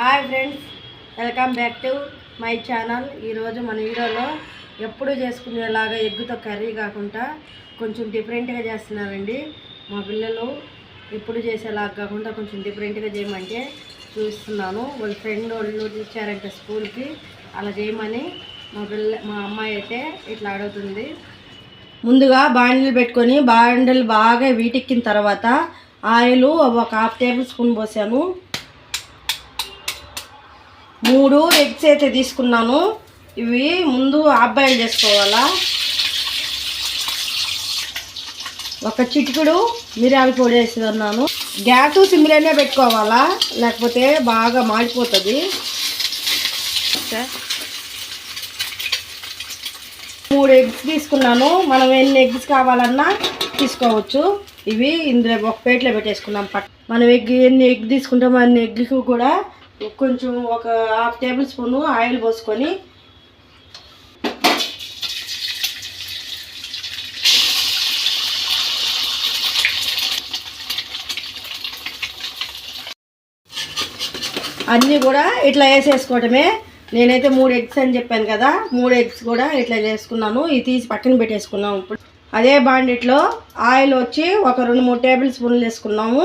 Hi friends welcome back to my channel. ఈరోజు మన వీడియోలో ఎప్పుడు చేసుకునేలాగా ఎగ్గుతో కర్రీ కాకుండా కొంచెం డిఫరెంట్గా చేస్తున్నానండి మా పిల్లలు ఎప్పుడు చేసేలాగా కాకుండా కొంచెం డిఫరెంట్గా చేయమంటే చూస్తున్నాను. వాళ్ళ ఫ్రెండ్ వాళ్ళు ఇచ్చారంటే స్కూల్కి. అలా చేయమని మా పిల్ల మా అమ్మాయి అయితే ఇట్లా అడుగుతుంది. ముందుగా బాండిలు పెట్టుకొని బాండిలు బాగా వీటెక్కిన తర్వాత ఆయిల్ ఒక హాఫ్ టేబుల్ స్పూన్ పోసాను. మూడు ఎగ్స్ అయితే తీసుకున్నాను. ఇవి ముందు హాఫ్ బాయిల్ చేసుకోవాలా? ఒక చిటికుడు మిరియాల పొడి వేసేదన్నాను గ్యాస్ సిమ్లోనే పెట్టుకోవాలా? లేకపోతే బాగా మాడిపోతుంది. మూడు ఎగ్స్ తీసుకున్నాను. మనం ఎన్ని ఎగ్స్ కావాలన్నా తీసుకోవచ్చు. ఇవి ఇందులో ఒక ప్లేట్లో పెట్టేసుకున్నాం. పట్ మనం ఎగ్ ఎన్ని ఎగ్ తీసుకుంటామో అన్ని ఎగ్కి కూడా కొంచెం ఒక హాఫ్ టేబుల్ స్పూన్ ఆయిల్ పోసుకొని అన్నీ కూడా ఇట్లా వేసేసుకోవటమే. నేనైతే మూడు ఎగ్స్ అని చెప్పాను కదా మూడు ఎగ్స్ కూడా ఇట్లా చేసుకున్నాను. ఇది తీసి పక్కన పెట్టేసుకున్నాము ఇప్పుడు. అదే బాండిట్లో ఆయిల్ వచ్చి ఒక రెండు మూడు టేబుల్ స్పూన్లు వేసుకున్నాము.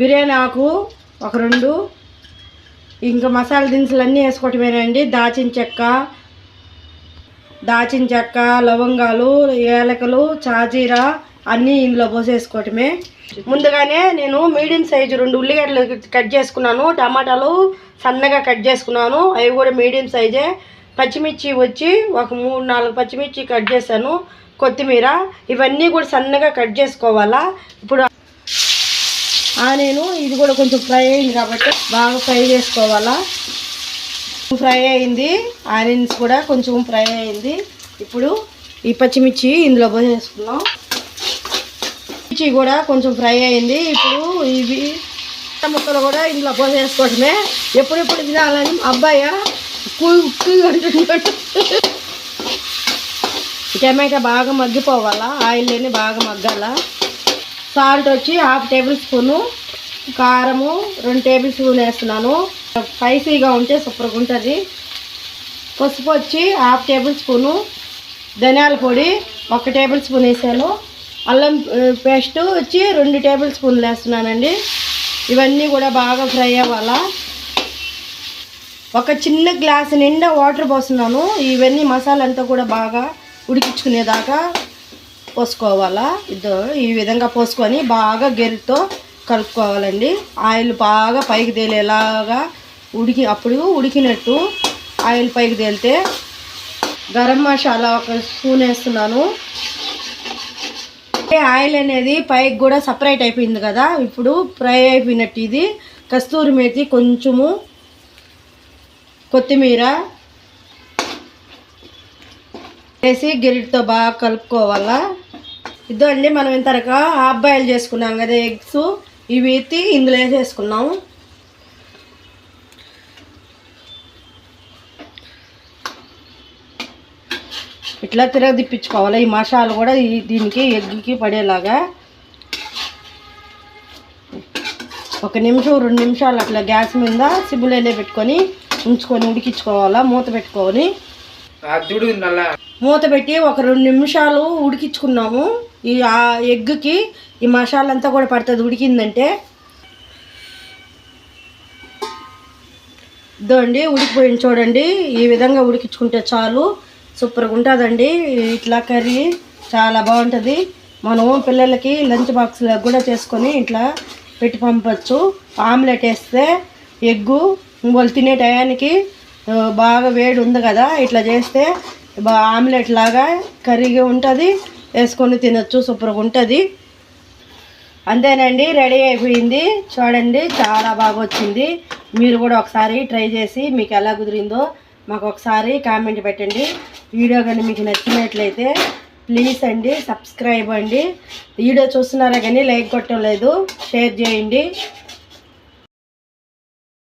బిర్యానీ ఆకు ఒక రెండు. ఇంకా మసాలా దినుసులు అన్నీ వేసుకోవటమేనండి. దాచిన చెక్క దాచిన చెక్క లవంగాలు ఏలకలు చాజీరా అన్నీ ఇందులో పోసేసుకోవటమే. ముందుగానే నేను మీడియం సైజు రెండు ఉల్లిగడ్డలు కట్ చేసుకున్నాను. టమాటాలు సన్నగా కట్ చేసుకున్నాను. అవి కూడా మీడియం సైజే. పచ్చిమిర్చి వచ్చి ఒక మూడు నాలుగు పచ్చిమిర్చి కట్ చేశాను. కొత్తిమీర. ఇవన్నీ కూడా సన్నగా కట్ చేసుకోవాలా? ఇప్పుడు నేను ఇది కూడా కొంచెం ఫ్రై అయింది కాబట్టి బాగా ఫ్రై చేసుకోవాలా. ఫ్రై అయింది ఆనియన్స్ కూడా కొంచెం ఫ్రై అయింది. ఇప్పుడు ఈ పచ్చిమిర్చి ఇందులో పోసేసుకున్నాం మిర్చి కూడా కొంచెం ఫ్రై అయింది. ఇప్పుడు ఇవి ముక్కలు కూడా ఇందులో పోసేసుకోవటమే. ఎప్పుడెప్పుడు తినాలని అబ్బాయి? టమాటా బాగా మగ్గిపోవాలా? ఆయిల్లోనే బాగా మగ్గాల? సాల్ట్ వచ్చి హాఫ్ టేబుల్ స్పూను కారము రెండు టేబుల్ స్పూన్ వేస్తున్నాను. స్పైసీగా ఉంటే సూపర్గా ఉంటుంది. పసుపు వచ్చి హాఫ్ టేబుల్ స్పూను. ధనియాల పొడి ఒక టేబుల్ స్పూన్ వేసాను. అల్లం పేస్ట్ వచ్చి రెండు టేబుల్ స్పూన్లు వేస్తున్నానండి. ఇవన్నీ కూడా బాగా ఫ్రై అవ్వాలా? ఒక చిన్న గ్లాస్ నిండా వాటర్ పోస్తున్నాను. ఇవన్నీ మసాలా అంతా కూడా బాగా ఉడికించుకునేదాకా పోసుకోవాలా? ఇదో ఈ విధంగా పోసుకొని బాగా గెరితో కలుపుకోవాలండి. ఆయిల్ బాగా పైకి తేలేలాగా ఉడికి అప్పుడు ఉడికినట్టు ఆయిల్ పైకి తేలితే గరం మసాలా ఒక స్పూన్ వేస్తున్నాను. ఆయిల్ అనేది పైకి కూడా సపరేట్ అయిపోయింది కదా. ఇప్పుడు ఫ్రై అయిపోయినట్టు ఇది. కస్తూరి మేతి కొంచెము కొత్తిమీర వేసి గిరిటితో బాగా కలుపుకోవాలా. ఇదో అండి మనం ఇంతరక హాఫ్ బాయిల్ చేసుకున్నాం కదా ఎగ్స్. ఇవి ఎత్తి ఇందులో వేసేసుకున్నాం ఇట్లా తిరగ తిప్పించుకోవాలి ఈ మసాలా కూడా ఈ దీనికి ఎగ్కి పడేలాగా. ఒక నిమిషం రెండు నిమిషాలు అట్లా గ్యాస్ మీద సిబ్బులైనా పెట్టుకొని ఉంచుకొని ఉడికించుకోవాలా మూత పెట్టుకొని. మూత పెట్టి ఒక రెండు నిమిషాలు ఉడికించుకున్నాము. ఈ ఆ ఎగ్కి ఈ మసాలా అంతా కూడా పడుతుంది. ఉడికిందంటే ఇదండి ఉడికిపోయింది చూడండి. ఈ విధంగా ఉడికించుకుంటే చాలు. సూపర్గా ఉంటుందండి. ఇట్లా కర్రీ చాలా బాగుంటుంది. మనం పిల్లలకి లంచ్ బాక్స్లో కూడా చేసుకొని ఇట్లా పెట్టి పంపచ్చు. ఆమ్లెట్ వేస్తే ఎగ్గు వాళ్ళు తినే టయానికి బాగా వేడి ఉంది కదా ఇట్లా చేస్తే బా ఆమ్లెట్ లాగా కర్రీగా ఉంటుంది. వేసుకొని తినచ్చు సూపర్గా ఉంటుంది. అంతేనండి రెడీ అయిపోయింది. చూడండి చాలా బాగా వచ్చింది. మీరు కూడా ఒకసారి ట్రై చేసి మీకు ఎలా కుదిరిందో మాకు ఒకసారి కామెంట్ పెట్టండి. వీడియో కానీ మీకు నచ్చినట్లయితే ప్లీజ్ అండి సబ్స్క్రైబ్ అండి. వీడియో చూస్తున్నారా కానీ లైక్ కొట్టడం లేదు షేర్ చేయండి.